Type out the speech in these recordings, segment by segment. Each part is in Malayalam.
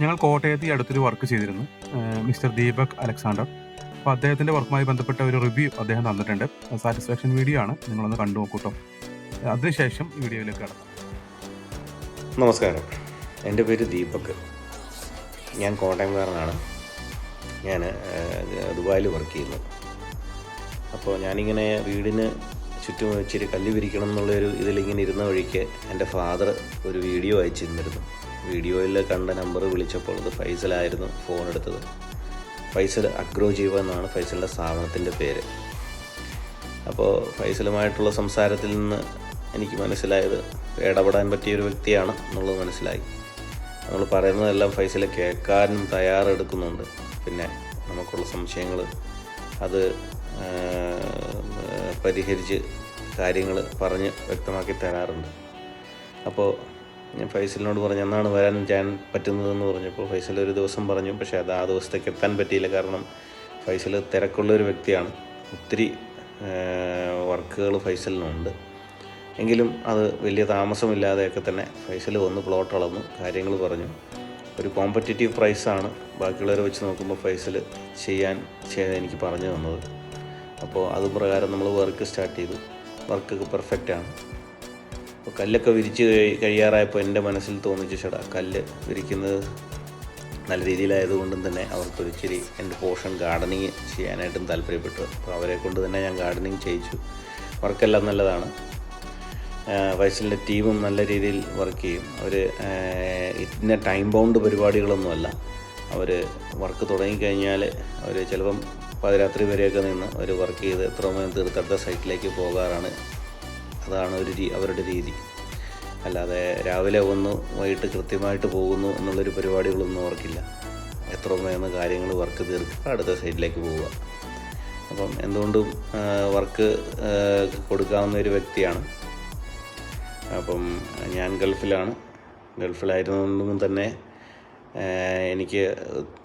ഞങ്ങൾ കോട്ടയത്ത് ഈ അടുത്തൊരു വർക്ക് ചെയ്തിരുന്നു. Mister Deepak Alexander. അപ്പോൾ അദ്ദേഹത്തിന്റെ വർക്കുമായി ബന്ധപ്പെട്ട ഒരു റിവ്യൂ അദ്ദേഹം തന്നിട്ടുണ്ട്. സാറ്റിസ്ഫാക്ഷൻ വീഡിയോ ആണ്. നിങ്ങളൊന്ന് കണ്ടു നോക്കൂട്ടോ അതിനുശേഷം വീഡിയോയിലേക്ക് കടക്കാം. നമസ്കാരം. എന്റെ പേര് ദീപക്. ഞാൻ കോട്ടയംകാരനാണ്. ഞാൻ ദുബായിൽ വർക്ക് ചെയ്യുന്നു. അപ്പോൾ ഞാനിങ്ങനെ വീടിന് ചുറ്റും ഇച്ചിരി കല്ല് വിരിക്കണം എന്നുള്ളൊരു ഇതിലിങ്ങനെ ഇരുന്ന വഴിക്ക് എന്റെ ഫാദർ ഒരു വീഡിയോ അയച്ചിരുന്നിരുന്നു. വീഡിയോയിൽ കണ്ട നമ്പർ വിളിച്ചപ്പോൾ അത് ഫൈസലായിരുന്നു ഫോൺ എടുത്തത്. ഫൈസൽ അഗ്രോജീവ എന്നാണ് ഫൈസലിന്റെ സ്ഥാപനത്തിന്റെ പേര്. അപ്പോൾ ഫൈസലുമായിട്ടുള്ള സംസാരത്തിൽ നിന്ന് എനിക്ക് മനസ്സിലായത് ഇടപെടാൻ പറ്റിയൊരു വ്യക്തിയാണ് എന്നുള്ളത് മനസ്സിലായി. നമ്മൾ പറയുന്നതെല്ലാം ഫൈസൽ കേൾക്കാനും തയ്യാറെടുക്കുന്നുണ്ട്. പിന്നെ നമുക്കുള്ള സംശയങ്ങൾ അത് പരിഹരിച്ച് കാര്യങ്ങൾ പറഞ്ഞ് വ്യക്തമാക്കി തരാറുണ്ട്. അപ്പോൾ ഞാൻ ഫൈസലിനോട് പറഞ്ഞു എന്നാണ് വരാൻ ചെയ്യാൻ പറ്റുന്നതെന്ന് പറഞ്ഞപ്പോൾ ഫൈസൽ ഒരു ദിവസം പറഞ്ഞു പക്ഷേ അത് ആ ദിവസത്തേക്ക് എത്താൻ പറ്റിയില്ല. കാരണം ഫൈസൽ തിരക്കുള്ള ഒരു വ്യക്തിയാണ്. ഒത്തിരി വർക്കുകൾ ഫൈസലിനുണ്ട്. എങ്കിലും അത് വലിയ താമസമില്ലാതെയൊക്കെ തന്നെ ഫൈസൽ വന്ന് പ്ലോട്ട് അളന്നു കാര്യങ്ങൾ പറഞ്ഞു. ഒരു കോമ്പറ്റേറ്റീവ് പ്രൈസാണ് ബാക്കിയുള്ളവരെ വെച്ച് നോക്കുമ്പോൾ ഫൈസൽ ചെയ്യാൻ ചെയ്യാൻ എനിക്ക് പറഞ്ഞു തന്നത്. അപ്പോൾ അത് പ്രകാരം നമ്മൾ വർക്ക് സ്റ്റാർട്ട് ചെയ്തു. വർക്കൊക്കെ പെർഫെക്റ്റാണ് അപ്പോൾ കല്ലൊക്കെ വിരിച്ച് കഴി കഴിയാറായപ്പോൾ എന്റെ മനസ്സിൽ തോന്നിച്ചു ചേട്ടാ കല്ല് വിരിക്കുന്നത് നല്ല രീതിയിലായതുകൊണ്ടും തന്നെ അവർക്കൊരു ഇച്ചിരി എന്റെ പോർഷൻ ഗാർഡനിങ് ചെയ്യാനായിട്ടും താല്പര്യപ്പെട്ടു. അപ്പോൾ അവരെ കൊണ്ട് തന്നെ ഞാൻ ഗാർഡനിങ് ചെയ്യിച്ചു. വർക്കെല്ലാം നല്ലതാണ്. വയസ്സിലെ ടീമും നല്ല രീതിയിൽ വർക്ക് ചെയ്യും. അവർ ഇന്ന ടൈം ബൗണ്ട് പരിപാടികളൊന്നുമല്ല. അവർ വർക്ക് തുടങ്ങിക്കഴിഞ്ഞാൽ അവർ ചിലപ്പം പാതിരാത്രി വരെയൊക്കെ നിന്ന് അവർ വർക്ക് ചെയ്ത് എത്ര സമയം തീർത്തടുത്ത സൈറ്റിലേക്ക് പോകാറാണ് അതാണ് ഒരു അവരുടെ രീതി. അല്ലാതെ രാവിലെ വന്നു വൈകിട്ട് കൃത്യമായിട്ട് പോകുന്നു എന്നുള്ളൊരു പരിപാടികളൊന്നും അവർക്കില്ല. എത്ര വേഗം കാര്യങ്ങൾ വർക്ക് തീർക്കുക അടുത്ത സൈഡിലേക്ക് പോവുക. അപ്പം എന്തുകൊണ്ടും വർക്ക് കൊടുക്കാവുന്ന ഒരു വ്യക്തിയാണ്. അപ്പം ഞാൻ ഗൾഫിലാണ്. ഗൾഫിലായിരുന്നതുകൊണ്ടും തന്നെ എനിക്ക്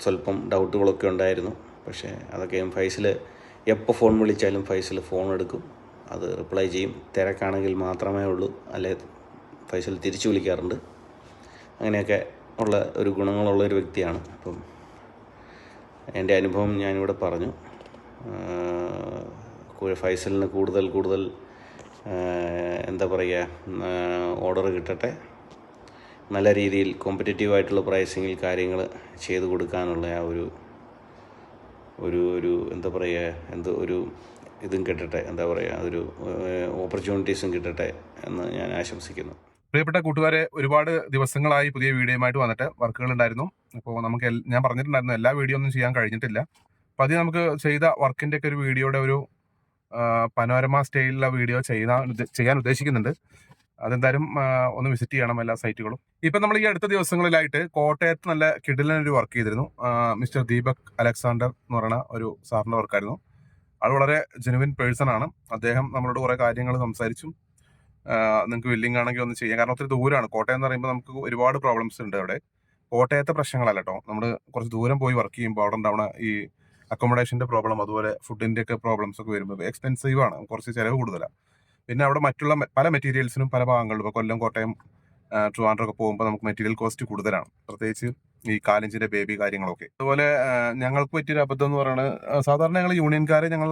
സ്വല്പം ഡൗട്ടുകളൊക്കെ ഉണ്ടായിരുന്നു. പക്ഷേ അതൊക്കെ ഫൈസിൽ എപ്പോൾ ഫോൺ വിളിച്ചാലും ഫൈസിൽ ഫോൺ എടുക്കും അത് റിപ്ലൈ ചെയ്യും. തിരക്കാണെങ്കിൽ മാത്രമേ ഉള്ളൂ. അല്ലെ ഫൈസൽ തിരിച്ചു വിളിക്കാറുണ്ട്. അങ്ങനെയൊക്കെ ഉള്ള ഒരു ഗുണങ്ങളുള്ള ഒരു വ്യക്തിയാണ്. അപ്പം എന്റെ അനുഭവം ഞാനിവിടെ പറഞ്ഞു. ഫൈസലിന് കൂടുതൽ കൂടുതൽ എന്താ പറയുക ഓർഡർ കിട്ടട്ടെ. നല്ല രീതിയിൽ കോമ്പറ്റേറ്റീവ് ആയിട്ടുള്ള പ്രൈസിങ്ങിൽ കാര്യങ്ങൾ ചെയ്തു കൊടുക്കാനുള്ള ആ ഒരു ഒരു ഒരു എന്താ പറയുക എന്തോ ഒരു ഇതും കിട്ടട്ടെ എന്താ പറയുക ഒരു ഓപ്പർച്യൂണിറ്റീസും കിട്ടട്ടെ എന്ന് ഞാൻ ആശംസിക്കുന്നു. പ്രിയപ്പെട്ട കൂട്ടുകാരെ ഒരുപാട് ദിവസങ്ങളായി പുതിയ വീഡിയോയുമായിട്ട് വന്നിട്ട് വർക്കുകൾ ഉണ്ടായിരുന്നു അപ്പോൾ നമുക്ക് ഞാൻ പറഞ്ഞിട്ടുണ്ടായിരുന്നു എല്ലാ വീഡിയോ ഒന്നും ചെയ്യാൻ കഴിഞ്ഞിട്ടില്ല. അപ്പോൾ അത് നമുക്ക് ചെയ്ത വർക്കിന്റെ ഒക്കെ ഒരു വീഡിയോയുടെ ഒരു പനോരമ സ്റ്റൈലിലുള്ള വീഡിയോ ചെയ്യാൻ ചെയ്യാൻ ഉദ്ദേശിക്കുന്നുണ്ട്. അതെന്തായാലും ഒന്ന് വിസിറ്റ് ചെയ്യണം എല്ലാ സൈറ്റുകളും. ഇപ്പം നമ്മൾ ഈ അടുത്ത ദിവസങ്ങളിലായിട്ട് കോട്ടയത്ത് നല്ല കിടിലൻ ഒരു വർക്ക് ചെയ്തിരുന്നു മിസ്റ്റർ ദീപക് അലക്സാണ്ടർ എന്ന് പറയുന്ന ഒരു സാറിന്റെ വർക്കായിരുന്നു ആൾ വളരെ ജെനുവിൻ പേഴ്സൺ ആണ്. അദ്ദേഹം നമ്മളോട് കുറേ കാര്യങ്ങൾ സംസാരിച്ചു നിങ്ങൾക്ക് വില്ലിംഗ് ആണെങ്കിൽ ഒന്ന് ചെയ്യാം. കാരണം ഒത്തിരി ദൂരമാണ് കോട്ടയം എന്ന് പറയുമ്പോൾ നമുക്ക് ഒരുപാട് പ്രോബ്ലംസ് ഉണ്ട് അവിടെ. കോട്ടയത്തെ പ്രശ്നങ്ങളല്ല കേട്ടോ. നമ്മൾ കുറച്ച് ദൂരം പോയി വർക്ക് ചെയ്യുമ്പോൾ അവിടെ ഉണ്ടാവണ ഈ അക്കോമഡേഷന്റെ പ്രോബ്ലം അതുപോലെ ഫുഡിന്റെ ഒക്കെ പ്രോബ്ലംസ് ഒക്കെ വരുമ്പോൾ എക്സ്പെൻസീവ് ആണ്. കുറച്ച് ചിലവ് കൂടുതലാണ് പിന്നെ അവിടെ മറ്റുള്ള പല മെറ്റീരിയൽസിനും പല ഭാഗങ്ങളിലും ഇപ്പോൾ കൊല്ലം കോട്ടയം ആ, ട്രിവാൻഡ്രം ഒക്കെ പോകുമ്പോൾ നമുക്ക് മെറ്റീരിയൽ കോസ്റ്റ് കൂടുതലാണ്. പ്രത്യേകിച്ച് ഈ കാലഞ്ചിന്റെ ബേബി കാര്യങ്ങളൊക്കെ. അതുപോലെ ഞങ്ങൾക്ക് പറ്റിയൊരു അബദ്ധം എന്ന് പറയുന്നത് സാധാരണ ഞങ്ങൾ യൂണിയൻകാരെ ഞങ്ങൾ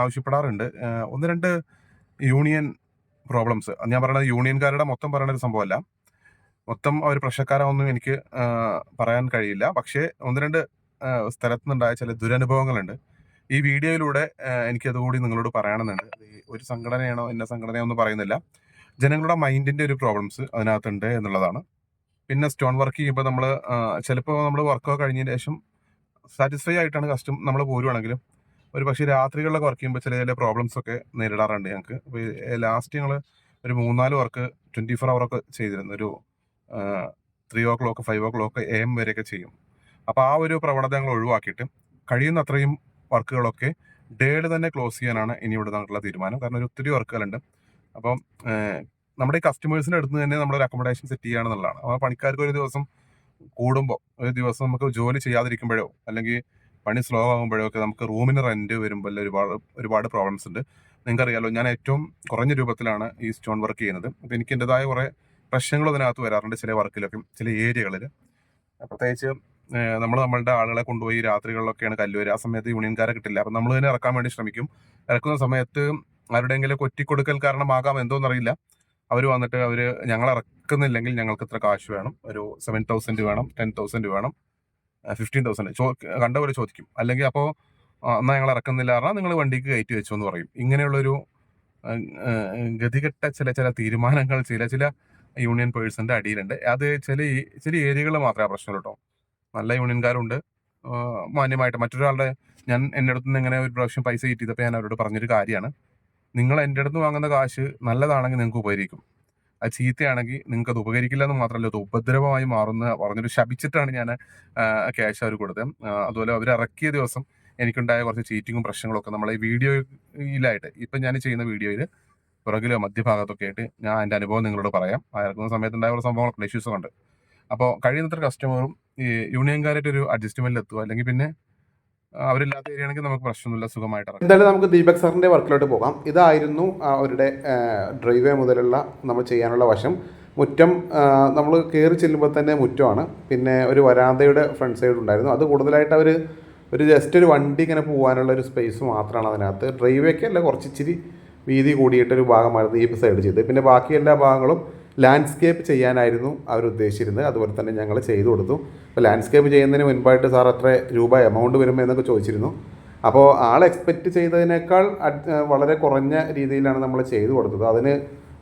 ആവശ്യപ്പെടാറുണ്ട്. ഒന്ന് രണ്ട് യൂണിയൻ പ്രോബ്ലംസ്. ഞാൻ പറയുന്നത് യൂണിയൻകാരുടെ മൊത്തം പറയുന്ന ഒരു സംഭവമല്ല. മൊത്തം അവർ പ്രശ്നക്കാരാണെന്നും എനിക്ക് പറയാൻ കഴിയില്ല. പക്ഷേ ഒന്ന് രണ്ട് സ്ഥലത്ത് നിന്നുണ്ടായ ചില ദുരനുഭവങ്ങളുണ്ട്. ഈ വീഡിയോയിലൂടെ എനിക്കതുകൂടി നിങ്ങളോട് പറയണമെന്നുണ്ട്. ഒരു സംഘടനയാണോ എന്ന സംഘടനയോ ഒന്നും പറയുന്നില്ല. ജനങ്ങളുടെ മൈൻഡിന്റെ ഒരു പ്രോബ്ലംസ് അതിനകത്തുണ്ട് എന്നുള്ളതാണ്. പിന്നെ സ്റ്റോൺ വർക്ക് ചെയ്യുമ്പോൾ നമ്മൾ ചിലപ്പോൾ നമ്മൾ വർക്കൊക്കെ കഴിഞ്ഞതിന് ശേഷം സാറ്റിസ്ഫൈ ആയിട്ടാണ് കസ്റ്റം നമ്മൾ പോരുവാണെങ്കിലും ഒരു പക്ഷേ രാത്രികളിലൊക്കെ വർക്ക് ചെയ്യുമ്പോൾ ചില ചില പ്രോബ്ലംസ് ഒക്കെ നേരിടാറുണ്ട് ഞങ്ങൾക്ക് അപ്പോൾ ലാസ്റ്റ് ഞങ്ങൾ ഒരു മൂന്നാൽ വർക്ക് ട്വന്റി ഫോർ അവറൊക്കെ ചെയ്തിരുന്നു. ഒരു three o'clock five o'clock A M വരെയൊക്കെ ചെയ്യും. അപ്പോൾ ആ ഒരു പ്രവണത ഞങ്ങൾ ഒഴിവാക്കിയിട്ട് കഴിയുന്ന അത്രയും വർക്കുകളൊക്കെ ഡേയിൽ തന്നെ ക്ലോസ് ചെയ്യാനാണ് ഇനി ഇവിടെ നിന്നുള്ള തീരുമാനം. കാരണം ഒരു ഒത്തിരി വർക്കുകളുണ്ട് അപ്പം നമ്മുടെ ഈ കസ്റ്റമേഴ്സിന്റെ അടുത്ത് തന്നെ നമ്മളൊരു അക്കോമഡേഷൻ സെറ്റ് ചെയ്യുകയാണെന്നുള്ളതാണ്. അപ്പോൾ പണിക്കാർക്ക് ഒരു ദിവസം കൂടുമ്പോൾ ഒരു ദിവസം നമുക്ക് ജോലി ചെയ്യാതിരിക്കുമ്പോഴോ അല്ലെങ്കിൽ പണി സ്ലോ ആകുമ്പോഴോ ഒക്കെ നമുക്ക് റൂമിന് റെന്റ് വരുമ്പോൾ ഒരുപാട് ഒരുപാട് പ്രോബ്ലംസ് ഉണ്ട്. നിങ്ങൾക്കറിയാലോ ഞാൻ ഏറ്റവും കുറഞ്ഞ രൂപത്തിലാണ് ഈ സ്റ്റോൺ വർക്ക് ചെയ്യുന്നത്. അപ്പോൾ എനിക്ക് എന്റെതായ കുറേ പ്രശ്നങ്ങളും അതിനകത്ത് വരാറുണ്ട് ചില വർക്കിലൊക്കെ ചില ഏരിയകളിൽ പ്രത്യേകിച്ച് നമ്മൾ നമ്മളുടെ ആളുകളെ കൊണ്ടുപോയി രാത്രികളിലൊക്കെയാണ് കല്ല് വരിക. ആ സമയത്ത് യൂണിയൻകാരെ കിട്ടില്ല. അപ്പം നമ്മൾ തന്നെ ഇറക്കാൻ വേണ്ടി ശ്രമിക്കും. ഇറക്കുന്ന സമയത്ത് ആരുടെയെങ്കിലും ഒറ്റിക്കൊടുക്കൽ കാരണമാകാം എന്തോന്നറിയില്ല. അവർ വന്നിട്ട് അവർ ഞങ്ങൾ ഇറക്കുന്നില്ലെങ്കിൽ ഞങ്ങൾക്ക് ഇത്ര കാശ് വേണം. ഒരു സെവൻ തൗസൻഡ് വേണം ടെൻ തൗസൻഡ് വേണം ഫിഫ്റ്റീൻ തൗസൻഡ് ചോ കണ്ട പോലെ ചോദിക്കും. അല്ലെങ്കിൽ അപ്പോൾ എന്നാൽ ഞങ്ങൾ ഇറക്കുന്നില്ല പറഞ്ഞാൽ നിങ്ങൾ വണ്ടിക്ക് കയറ്റി വെച്ചു എന്ന് പറയും. ഇങ്ങനെയുള്ളൊരു ഗതികെട്ട ചില ചില തീരുമാനങ്ങൾ ചില ചില യൂണിയൻ പേഴ്സന്റെ അടിയിലുണ്ട്. അത് ചില ചില ഏരിയകളിൽ മാത്രമേ പ്രശ്നം കേട്ടോ. നല്ല യൂണിയൻകാരുണ്ട്. മാന്യമായിട്ട്. മറ്റൊരാളുടെ ഞാൻ എന്റെ അടുത്ത് നിന്ന് ഇങ്ങനെ ഒരു പ്രാവശ്യം പൈസ കിട്ടിയപ്പോൾ ഞാൻ അവരോട് പറഞ്ഞൊരു കാര്യമാണ്. നിങ്ങൾ എന്റെ അടുത്ത് വാങ്ങുന്ന കാശ് നല്ലതാണെങ്കിൽ നിങ്ങൾക്ക് ഉപകരിക്കും. അത് ചീത്തയാണെങ്കിൽ നിങ്ങൾക്ക് അത് ഉപകരിക്കില്ല എന്ന് മാത്രമല്ല അത് ഉപദ്രവമായി മാറുന്ന പറഞ്ഞൊരു ശപിച്ചിട്ടാണ് ഞാൻ ക്യാഷ് അവർ കൊടുത്തത്. അതുപോലെ അവർ ഇറക്കിയ ദിവസം എനിക്കുണ്ടായ കുറച്ച് ചീറ്റിങ്ങും പ്രശ്നങ്ങളും ഒക്കെ നമ്മളെ ഈ വീഡിയോയിലായിട്ട് ഇപ്പം ഞാൻ ചെയ്യുന്ന വീഡിയോയിൽ പുറകിലോ മധ്യഭാഗത്തൊക്കെ ആയിട്ട് ഞാൻ എന്റെ അനുഭവം നിങ്ങളോട് പറയാം. ആ ഇറക്കുന്ന സമയത്ത് ഉണ്ടായ കുറച്ച് സംഭവങ്ങളൊക്കെ ഇഷ്യൂസ് ഉണ്ട്. അപ്പോൾ കഴിയുന്നത്ര കസ്റ്റമറും ഈ യൂണിയൻകാരായിട്ട് ഒരു അഡ്ജസ്റ്റ്മെന്റിൽ എത്തുക. അല്ലെങ്കിൽ പിന്നെ അവരില്ലാത്ത ഏരിയ ആണെങ്കിൽ നമുക്ക് പ്രശ്നമൊന്നുമില്ല സുഖമായിട്ട് എന്തായാലും നമുക്ക് ദീപക് സാറിന്റെ വർക്കിലോട്ട് പോകാം. ഇതായിരുന്നു അവരുടെ ഡ്രൈവേ മുതലുള്ള നമ്മൾ ചെയ്യാനുള്ള വശം. മുറ്റം നമ്മൾ കയറി ചെല്ലുമ്പോൾ തന്നെ മുറ്റമാണ്. പിന്നെ ഒരു വരാന്തയുടെ ഫ്രണ്ട് സൈഡ് ഉണ്ടായിരുന്നു. അത് കൂടുതലായിട്ട് അവർ ഒരു ജസ്റ്റ് ഒരു വണ്ടി ഇങ്ങനെ പോകാനുള്ള ഒരു സ്പേസ് മാത്രമാണ് അതിനകത്ത്. ഡ്രൈവേക്ക് അല്ല കുറച്ച് ഇച്ചിരി വീതി കൂടിയിട്ടൊരു ഭാഗമായിരുന്നു ഈ സൈഡ് ചെയ്ത് പിന്നെ ബാക്കി എല്ലാ ഭാഗങ്ങളും ലാൻഡ്സ്കേപ്പ് ചെയ്യാനായിരുന്നു അവർ ഉദ്ദേശിച്ചിരുന്നത് അതുപോലെ തന്നെ ഞങ്ങൾ ചെയ്തു കൊടുത്തു. അപ്പോൾ ലാൻഡ്സ്കേപ്പ് ചെയ്യുന്നതിന് മുൻപായിട്ട് സാർ എത്ര രൂപ എമൗണ്ട് വരുമ്പോൾ എന്നൊക്കെ ചോദിച്ചിരുന്നു. അപ്പോൾ ആൾ എക്സ്പെക്റ്റ് ചെയ്തതിനേക്കാൾ വളരെ കുറഞ്ഞ രീതിയിലാണ് നമ്മൾ ചെയ്തു കൊടുത്തത്. അതിന്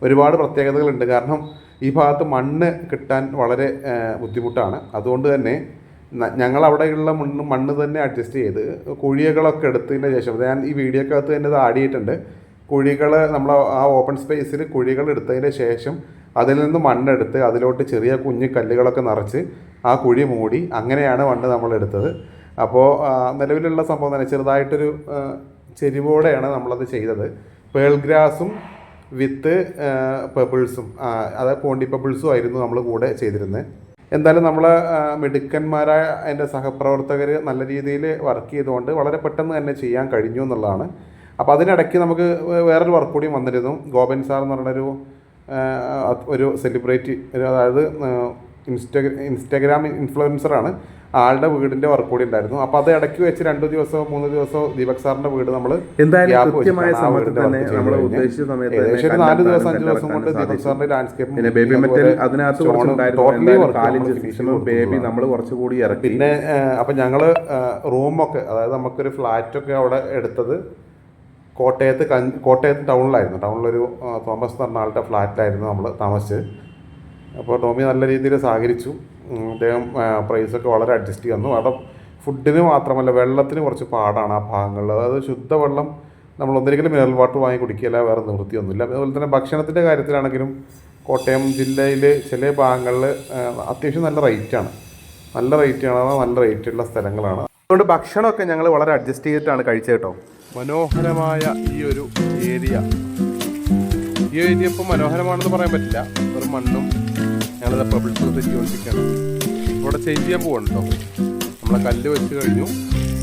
ഒരുപാട് പ്രത്യേകതകളുണ്ട്. കാരണം ഈ ഭാഗത്ത് മണ്ണ് കിട്ടാൻ വളരെ ബുദ്ധിമുട്ടാണ്. അതുകൊണ്ട് തന്നെ ഞങ്ങൾ അവിടെയുള്ള മണ്ണ് മണ്ണ് തന്നെ അഡ്ജസ്റ്റ് ചെയ്ത് കുഴികളൊക്കെ എടുത്തതിന്റെ ശേഷം ഞാൻ ഈ വീഡിയോക്കകത്ത് തന്നെ ഇത് ആടിയിട്ടുണ്ട്. കുഴികൾ നമ്മൾ ആ ഓപ്പൺ സ്പേസിൽ കുഴികൾ എടുത്തതിന്റെ ശേഷം അതിൽ നിന്ന് മണ്ണെടുത്ത് അതിലോട്ട് ചെറിയ കുഞ്ഞു കല്ലുകളൊക്കെ നിറച്ച് ആ കുഴി മൂടി അങ്ങനെയാണ് മണ്ണ് നമ്മൾ എടുത്തത്. അപ്പോൾ നിലവിലുള്ള സംഭവം തന്നെ ചെറുതായിട്ടൊരു ചെരിവോടെയാണ് നമ്മളത് ചെയ്തത്. പേൾ ഗ്രാസും വിത്ത് പെബിൾസും അതായത് പോണ്ടി പെബിൾസും ആയിരുന്നു നമ്മൾ കൂടെ ചെയ്തിരുന്നത് എന്തായാലും നമ്മൾ മിടുക്കന്മാരായ എന്റെ സഹപ്രവർത്തകർ നല്ല രീതിയിൽ വർക്ക് ചെയ്തുകൊണ്ട് വളരെ പെട്ടെന്ന് തന്നെ ചെയ്യാൻ കഴിഞ്ഞു എന്നുള്ളതാണ്. അപ്പോൾ അതിനിടയ്ക്ക് നമുക്ക് വേറൊരു വർക്ക് കൂടി വന്നിരുന്നു. ഗോപൻ സാർ എന്ന് പറഞ്ഞൊരു ഒരു സെലിബ്രിറ്റി അതായത് ഇൻസ്റ്റഗ്ര ഇൻസ്റ്റാഗ്രാം ഇൻഫ്ലുവൻസറാണ് ആളുടെ വീടിന്റെ വർക്ക് കൂടി ഉണ്ടായിരുന്നു. അപ്പൊ അത് ഇടയ്ക്ക് വെച്ച് രണ്ടു ദിവസമോ മൂന്ന് ദിവസമോ ദീപക് സാറിന്റെ വീട് നമ്മൾ എന്തായാലും കൃത്യമായ സമയത്ത് തന്നെ നമ്മൾ ഉദ്ദേശിച്ച സമയത്ത് ഏകദേശം നാല് ദിവസം അഞ്ച് ദിവസം കൊണ്ട് ദീപക് സാറിന്റെ ലാൻഡ്സ്കേപ്പ് പിന്നെ ബേബി മെറ്റൽ അതിനകത്ത് ബേബി നമ്മൾ കുറച്ചുകൂടി ഇറക്കി. പിന്നെ അപ്പം റൂമൊക്കെ അതായത് നമുക്കൊരു ഫ്ലാറ്റൊക്കെ അവിടെ എടുത്തത് കോട്ടയത്ത് കഞ്ച് കോട്ടയത്ത് ടൗണിലായിരുന്നു. ടൗണിലൊരു തോമസ് എന്ന് ആളുടെ ഫ്ലാറ്റിലായിരുന്നു നമ്മൾ താമസിച്ചത്. അപ്പോൾ ടോമി നല്ല രീതിയിൽ സഹകരിച്ചു. അദ്ദേഹം പ്രൈസൊക്കെ വളരെ അഡ്ജസ്റ്റ് ചെയ്തു. അവിടെ ഫുഡിന് മാത്രമല്ല വെള്ളത്തിന് കുറച്ച് പാടാണ് ആ ഭാഗങ്ങളിൽ. അതായത് ശുദ്ധവെള്ളം നമ്മൾ ഒന്നിരിക്കലും മിനറൽ വാട്ടർ വാങ്ങി കുടിക്കില്ല വേറെ നിവൃത്തിയൊന്നുമില്ല. അതുപോലെ തന്നെ ഭക്ഷണത്തിന്റെ കാര്യത്തിലാണെങ്കിലും കോട്ടയം ജില്ലയിൽ ചില ഭാഗങ്ങളിൽ അത്യാവശ്യം നല്ല റേറ്റാണ് നല്ല റേറ്റാണ് നല്ല റേറ്റുള്ള സ്ഥലങ്ങളാണ്. അതുകൊണ്ട് ഭക്ഷണമൊക്കെ ഞങ്ങൾ വളരെ അഡ്ജസ്റ്റ് ചെയ്തിട്ടാണ് കഴിച്ചത് കേട്ടോ. മനോഹരമായ ഈ ഒരു ഏരിയ. ഈ ഏരിയ ഇപ്പോൾ മനോഹരമാണെന്ന് പറയാൻ പറ്റില്ല. ഒരു മണ്ണും ഞങ്ങളത് പബ്ലിക് സെറ്റുകൊണ്ടിരിക്കുകയാണ് ഇവിടെ ചേഞ്ച് ചെയ്യാൻ പോവാണ് കേട്ടോ നമ്മളെ കല്ല് വെച്ച് കഴിഞ്ഞു.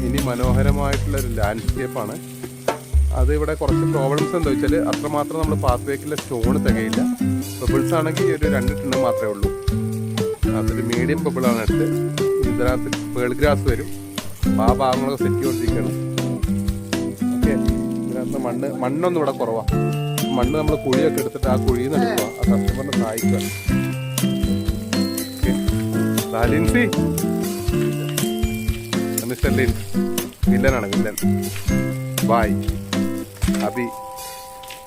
ഇനി മനോഹരമായിട്ടുള്ള ഒരു ലാൻഡ്സ്കേപ്പാണ് അത് ഇവിടെ കുറച്ച് പ്രോബ്ലംസ് എന്താ വെച്ചാൽ അത്രമാത്രം നമ്മൾ പാത്ത് സ്റ്റോൺ തികയില്ല. ബബിൾസ് ആണെങ്കിൽ ഒരു രണ്ട് ടിണ്ണ് മാത്രമേ ഉള്ളൂ. അതൊരു മീഡിയം ബബിളാണ് എടുത്ത്. ഇതിനകത്ത് പേൾ ഗ്രാസ് വരും. ആ ഭാഗങ്ങളൊക്കെ സെറ്റ് ചെയ്തുകൊണ്ടിരിക്കുകയാണ് ഇതിനകത്ത് മണ്ണ് മണ്ണൊന്നും ഇവിടെ കുറവാണ് മണ്ണ് നമ്മൾ കുഴിയൊക്കെ എടുത്തിട്ട് ആ കുഴിയിൽ നിന്ന് എടുക്കുക ആ കസ്റ്റമറിനെ സഹായിക്കുക ലിൻസി. Mister Lin. വില്ലനാണ് വില്ലൻ. ബായ്. അബി.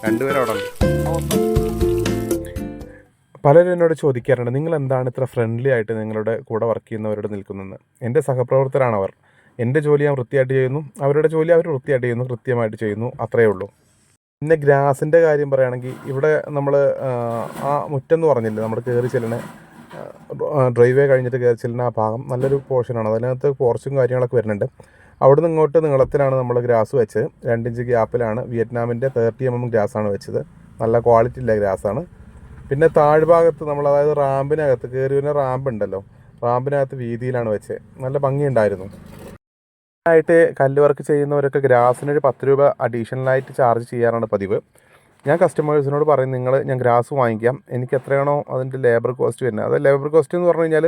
രണ്ടുപേരും അവിടെ പലരും എന്നോട് ചോദിക്കാറുണ്ട് നിങ്ങൾ എന്താണ് ഇത്ര ഫ്രണ്ട്ലി ആയിട്ട് നിങ്ങളുടെ കൂടെ വർക്ക് ചെയ്യുന്നവരോട് നിൽക്കുന്നതെന്ന്? എന്റെ സഹപ്രവർത്തകരാണ് അവർ. എന്റെ ജോലി ഞാൻ വൃത്തിയായിട്ട് ചെയ്യുന്നു. അവരുടെ ജോലി അവർ വൃത്തിയായിട്ട് ചെയ്യുന്നു കൃത്യമായിട്ട് ചെയ്യുന്നു. അത്രയേ ഉള്ളൂ. പിന്നെ ഗ്രാസിന്റെ കാര്യം പറയുകയാണെങ്കിൽ ഇവിടെ നമ്മൾ ആ മുറ്റം എന്ന് പറഞ്ഞില്ലേ നമ്മൾ കയറി ചെല്ലണ ഡ്രൈവേ കഴിഞ്ഞിട്ട് കയറി ചെല്ലുന്ന ആ ഭാഗം നല്ലൊരു പോർഷനാണ്. അതിനകത്ത് പോർച്ചും കാര്യങ്ങളൊക്കെ വരുന്നുണ്ട്. അവിടെ നിന്ന് ഇങ്ങോട്ട് നീളത്തിലാണ് നമ്മൾ ഗ്രാസ് വെച്ചത്. രണ്ടിഞ്ച് ഗ്യാപ്പിലാണ്. വിയറ്റ്നാമിന്റെ തേർട്ടി എം എം ഗ്രാസാണ് വെച്ചത്. നല്ല ക്വാളിറ്റി ഉള്ള ഗ്രാസാണ്. പിന്നെ താഴ്ഭാഗത്ത് നമ്മൾ അതായത് റാമ്പിനകത്ത് കയറി വരുന്ന റാമ്പ് ഉണ്ടല്ലോ റാമ്പിനകത്ത് വീതിയിലാണ് വെച്ചത്. നല്ല ഭംഗിയുണ്ടായിരുന്നു. ആയിട്ട് കല്ല് വർക്ക് ചെയ്യുന്നവരൊക്കെ ഗ്രാസിനൊരു പത്ത് രൂപ അഡീഷണലായിട്ട് ചാർജ് ചെയ്യാറാണ് പതിവ്. ഞാൻ കസ്റ്റമേഴ്സിനോട് പറയും നിങ്ങൾ ഞാൻ ഗ്രാസ് വാങ്ങിക്കാം. എനിക്ക് എത്രയാണോ അതിന്റെ ലേബർ കോസ്റ്റ് വരുന്നത്. അത് ലേബർ കോസ്റ്റ് എന്ന് പറഞ്ഞു കഴിഞ്ഞാൽ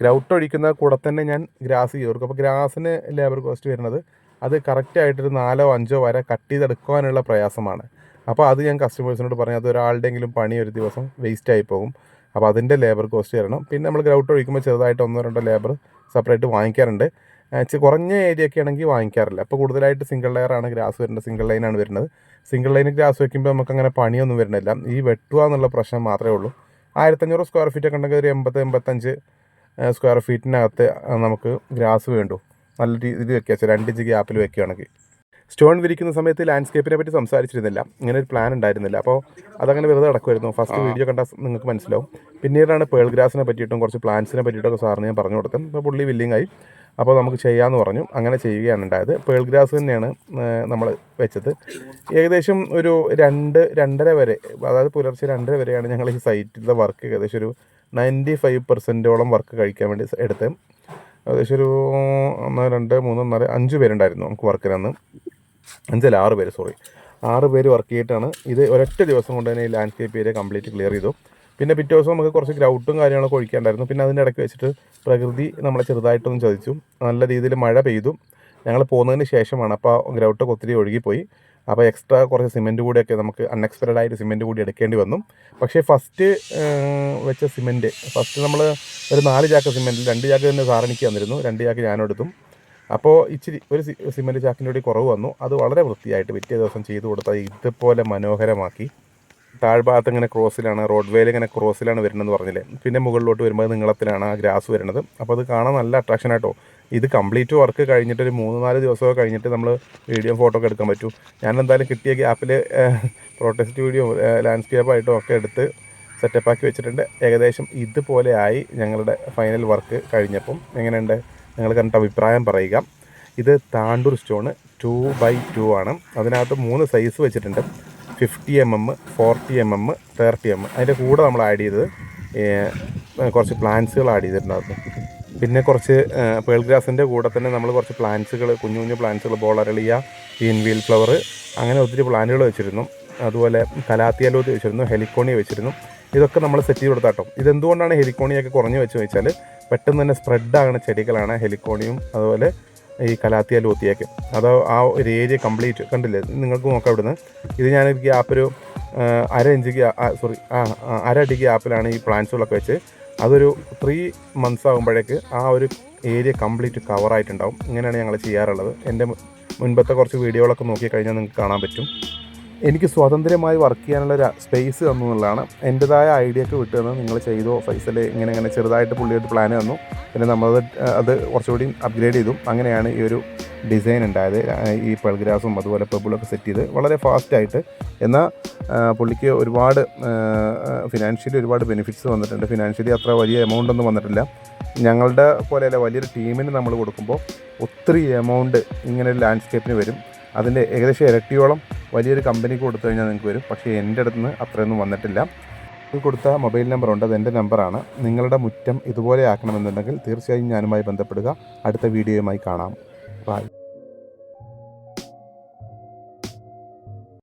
ഗ്രൗട്ട് ഒഴിക്കുന്ന കൂടെ തന്നെ ഞാൻ ഗ്രാസ് ചെയ്ത് കൊടുക്കും അപ്പോൾ ഗ്രാസിന് ലേബർ കോസ്റ്റ് വരുന്നത് അത് കറക്റ്റായിട്ടൊരു നാലോ അഞ്ചോ വരെ കട്ട് ചെയ്തെടുക്കുവാനുള്ള പ്രയാസമാണ്. അപ്പോൾ അത് ഞാൻ കസ്റ്റമേഴ്സിനോട് പറഞ്ഞു അത് ഒരാളുടെയെങ്കിലും പണി ഒരു ദിവസം വേസ്റ്റ് ആയി പോകും. അപ്പോൾ അതിന്റെ ലേബർ കോസ്റ്റ് വരണം. പിന്നെ നമ്മൾ ഗ്രൗട്ട് ഒഴിക്കുമ്പോൾ ചെറുതായിട്ട് ഒന്നോ രണ്ടോ ലേബർ സെപ്പറേറ്റ് വാങ്ങിക്കാറുണ്ട്. ചെ- കുറഞ്ഞ ഏരിയ ഒക്കെ ആണെങ്കിൽ വാങ്ങിക്കാറില്ല. അപ്പോൾ കൂടുതലായിട്ട് സിംഗിൾ ലെയർ ആണ് ഗ്രാസ് വരുന്നത്. സിംഗിൾ ലൈനാണ് വരുന്നത്. സിംഗിൾ ലൈന് ഗ്രാസ് വെക്കുമ്പോൾ നമുക്ക് അങ്ങനെ പണിയൊന്നും വരുന്നില്ല. ഈ വെട്ടുക എന്നുള്ള പ്രശ്നം മാത്രമേ ഉള്ളൂ. ആയിരത്തഞ്ഞൂറ് സ്ക്വയർ ഫീറ്റ് ഒക്കെ ഉണ്ടെങ്കിൽ ഒരു എൺപത് എൺപത്തഞ്ച് സ്ക്വയർ ഫീറ്റിനകത്ത് നമുക്ക് ഗ്രാസ് വേണ്ടു. നല്ല രീതിയിൽ വെക്കുക. രണ്ട് ഇഞ്ച് ഗ്യാപ്പിൽ വെക്കുകയാണെങ്കിൽ. സ്റ്റോൺ വിരിക്കുന്ന സമയത്ത് ലാൻഡ്സ്കേപ്പിനെ പറ്റി സംസാരിച്ചിരുന്നില്ല. ഇങ്ങനെ ഒരു പ്ലാൻ ഉണ്ടായിരുന്നില്ല. അപ്പോൾ അതങ്ങനെ വെറുതെ നടക്കുമായിരുന്നു ഫസ്റ്റ് വീഡിയോ കണ്ടാൽ നിങ്ങൾക്ക് മനസ്സിലാവും. പിന്നീടാണ് പേൾ ഗ്രാസിനെ പറ്റിയിട്ടും കുറച്ച് പ്ലാന്റ്സിനെ പറ്റിയിട്ടൊക്കെ സാറിന് ഞാൻ പറഞ്ഞു കൊടുത്തത്. അപ്പോൾ പുള്ളി വില്ലിങ് ആയി. അപ്പോൾ നമുക്ക് ചെയ്യാമെന്ന് പറഞ്ഞു. അങ്ങനെ ചെയ്യുകയാണ് ഉണ്ടായത്. പേൾ ഗ്രാസ് തന്നെയാണ് നമ്മൾ വെച്ചത്. ഏകദേശം ഒരു രണ്ട് രണ്ടര വരെ അതായത് പുലർച്ചെ രണ്ടര വരെയാണ് ഞങ്ങൾ ഈ സൈറ്റിലെ വർക്ക് ഏകദേശം ഒരു നയന്റി ഫൈവ് പെർസെന്റോളം വർക്ക് കഴിക്കാൻ വേണ്ടി എടുത്ത് ഏകദേശം ഒരു ഒന്ന് രണ്ട് മൂന്ന് നാല് അഞ്ച് പേരുണ്ടായിരുന്നു നമുക്ക് വർക്കിനന്ന് അഞ്ചല്ല ആറ് പേര് സോറി ആറ് പേര് വർക്ക് ചെയ്തിട്ടാണ് ഇത് ഒരൊറ്റ ദിവസം കൊണ്ട് തന്നെ ഈ ലാൻഡ്സ്കേപ്പ് ഏരിയ കംപ്ലീറ്റ് ക്ലിയർ ചെയ്തു. പിന്നെ പിറ്റേ ദിവസം നമുക്ക് കുറച്ച് ഗ്രൗട്ടും കാര്യങ്ങളൊക്കെ ഒഴിക്കാണ്ടായിരുന്നു. പിന്നെ അതിന്റെ ഇടയ്ക്ക് വെച്ചിട്ട് പ്രകൃതി നമ്മളെ ചെറുതായിട്ടൊന്ന് ചതിച്ചു. നല്ല രീതിയിൽ മഴ പെയ്തു. ഞങ്ങൾ പോകുന്നതിന് ശേഷമാണ് അപ്പോൾ ഗ്രൗട്ടൊക്കെ ഒത്തിരി ഒഴുകിപ്പോയി. അപ്പോൾ എക്സ്ട്രാ കുറച്ച് സിമെന്റ് കൂടിയൊക്കെ നമുക്ക് അൺഎക്സ്പെക്റ്റഡ് ആയിട്ട് സിമെന്റ് കൂടി എടുക്കേണ്ടി വന്നു. പക്ഷേ ഫസ്റ്റ് വെച്ച സിമെന്റ് ഫസ്റ്റ് നമ്മൾ ഒരു നാല് ചാക്ക് സിമെന്റിൽ രണ്ട് ചാക്ക് തന്നെ സാറെനിക്ക് തന്നിരുന്നു. രണ്ട് ചാക്ക് ഞാനും എടുത്തു. അപ്പോൾ ഇച്ചിരി ഒരു സിമെന്റ് ചാക്കിന്റെ കൂടി കുറവ് വന്നു. അത് വളരെ വൃത്തിയായിട്ട് പിറ്റേ ദിവസം ചെയ്തു കൊടുത്താൽ ഇതുപോലെ മനോഹരമാക്കി. താഴ്ഭാഗത്ത് ഇങ്ങനെ ക്രോസിലാണ് റോഡ് വേയിൽ ഇങ്ങനെ ക്രോസിലാണ് വരുന്നതെന്ന് പറഞ്ഞില്ലേ? പിന്നെ മുകളിലോട്ട് വരുമ്പോൾ നീളത്തിലാണ് ആ ഗ്രാസ് വരുന്നത്. അപ്പോൾ അത് കാണാൻ നല്ല അട്രാക്ഷൻ ആട്ടോ. ഇത് കംപ്ലീറ്റ് വർക്ക് കഴിഞ്ഞിട്ട് ഒരു മൂന്ന് നാല് ദിവസമൊക്കെ കഴിഞ്ഞിട്ട് നമ്മൾ വീഡിയോ ഫോട്ടോ ഒക്കെ എടുക്കാൻ പറ്റും. ഞാൻ എന്തായാലും കിട്ടിയ ഗ്യാപ്പിൽ പ്രൊട്ടസ്റ്റ് വീഡിയോ ലാൻഡ്സ്കേപ്പായിട്ടും ഒക്കെ എടുത്ത് സെറ്റപ്പ് ആക്കി വെച്ചിട്ടുണ്ട്. ഏകദേശം ഇതുപോലെ ആയി ഞങ്ങളുടെ ഫൈനൽ വർക്ക് കഴിഞ്ഞപ്പം. എങ്ങനെയുണ്ട്? നിങ്ങൾ കണ്ടിട്ട് അഭിപ്രായം പറയുക. ഇത് Tandur stone two by two ആണ്. അതിനകത്ത് മൂന്ന് സൈസ് വെച്ചിട്ടുണ്ട്. Fifty M M forty M M thirty M അതിന്റെ കൂടെ നമ്മൾ ആഡ് ചെയ്തത് കുറച്ച് പ്ലാന്റ്സുകൾ ആഡ് ചെയ്തിട്ടുണ്ടായിരുന്നു. പിന്നെ കുറച്ച് പേൾ ഗ്രാസിന്റെ കൂടെ തന്നെ നമ്മൾ കുറച്ച് പ്ലാന്റ്സുകൾ കുഞ്ഞു കുഞ്ഞു പ്ലാന്റ്സുകൾ ബോളറളിയ ഗ്രീൻ വീൽ ഫ്ലവർ അങ്ങനെ ഒത്തിരി പ്ലാന്റുകൾ വെച്ചിരുന്നു. അതുപോലെ കലാത്തിയാലോതി വെച്ചിരുന്നു ഹെലിക്കോണി വെച്ചിരുന്നു. ഇതൊക്കെ നമ്മൾ സെറ്റ് ചെയ്ത് കൊടുത്താട്ടോ. ഇതെന്തുകൊണ്ടാണ് ഹെലിക്കോണിയൊക്കെ കുറഞ്ഞു വെച്ച് വെച്ചാൽ പെട്ടെന്ന് തന്നെ സ്പ്രെഡ് ആകുന്ന ചെടികളാണ് ഹെലിക്കോണിയും അതുപോലെ ഈ കലാത്തിയ ലൂത്തിയൊക്കെ അത് ആ ഒരു ഏരിയ കംപ്ലീറ്റ് കണ്ടില്ലേ? നിങ്ങൾക്ക് നോക്കാം ഇവിടുന്ന്. ഇത് ഞാൻ ഗ്യാപ്പൊരു അര ഇഞ്ച് സോറി ആ, അര അടി ഗ്യാപ്പിലാണ് ഈ പ്ലാന്റ്സുകളൊക്കെ വെച്ച്. അതൊരു ത്രീ മന്ത്സ് ആകുമ്പോഴേക്ക് ആ ഒരു ഏരിയ കംപ്ലീറ്റ് കവറായിട്ടുണ്ടാവും ഇങ്ങനെയാണ് ഞങ്ങൾ ചെയ്യാറുള്ളത്. എന്റെ മുൻപത്തെ കുറച്ച് വീഡിയോകളൊക്കെ നോക്കി കഴിഞ്ഞാൽ നിങ്ങൾക്ക് കാണാൻ പറ്റും. എനിക്ക് സ്വതന്ത്രമായി വർക്ക് ചെയ്യാനുള്ള ഒരു സ്പേസ് തന്നു എന്നുള്ളതാണ്. എന്റെതായ ഐഡിയ ഒക്കെ വിട്ടു തന്നു. നിങ്ങൾ ചെയ്തോ ഫൈസൽ ഇങ്ങനെ ഇങ്ങനെ ചെറുതായിട്ട് പുള്ളിയായിട്ട് പ്ലാൻ തന്നു. പിന്നെ നമ്മളത് അത് കുറച്ചുകൂടി അപ്ഗ്രേഡ് ചെയ്തു. അങ്ങനെയാണ് ഈ ഒരു ഡിസൈൻ ഉണ്ടായത്. ഈ പെൾഗ്രാസും അതുപോലെ പെബിളൊക്കെ സെറ്റ് ചെയ്ത് വളരെ ഫാസ്റ്റായിട്ട് എന്നാൽ പുള്ളിക്ക് ഒരുപാട് ഫിനാൻഷ്യലി ഒരുപാട് ബെനിഫിറ്റ്സ് വന്നിട്ടുണ്ട്. ഫിനാൻഷ്യലി അത്ര വലിയ എമൗണ്ട് ഒന്നും വന്നിട്ടില്ല. ഞങ്ങളുടെ പോലെയല്ല വലിയൊരു ടീമിന് നമ്മൾ കൊടുക്കുമ്പോൾ ഒത്തിരി എമൗണ്ട് ഇങ്ങനെ ഒരു ലാൻഡ്സ്കേപ്പിന് വരും. അതിന്റെ ഏകദേശം ഇരട്ടിയോളം വലിയൊരു കമ്പനിക്ക് കൊടുത്തു കഴിഞ്ഞാൽ നിങ്ങൾക്ക് വരും. പക്ഷേ എന്റെ അടുത്ത് നിന്ന് അത്രയൊന്നും വന്നിട്ടില്ല. കൊടുത്ത മൊബൈൽ നമ്പറുണ്ട് അത് എന്റെ നമ്പറാണ് നിങ്ങളുടെ മുറ്റം ഇതുപോലെ ആക്കണമെന്നുണ്ടെങ്കിൽ തീർച്ചയായും ഞാനുമായി ബന്ധപ്പെടുക. അടുത്ത വീഡിയോയുമായി കാണാം. ബൈ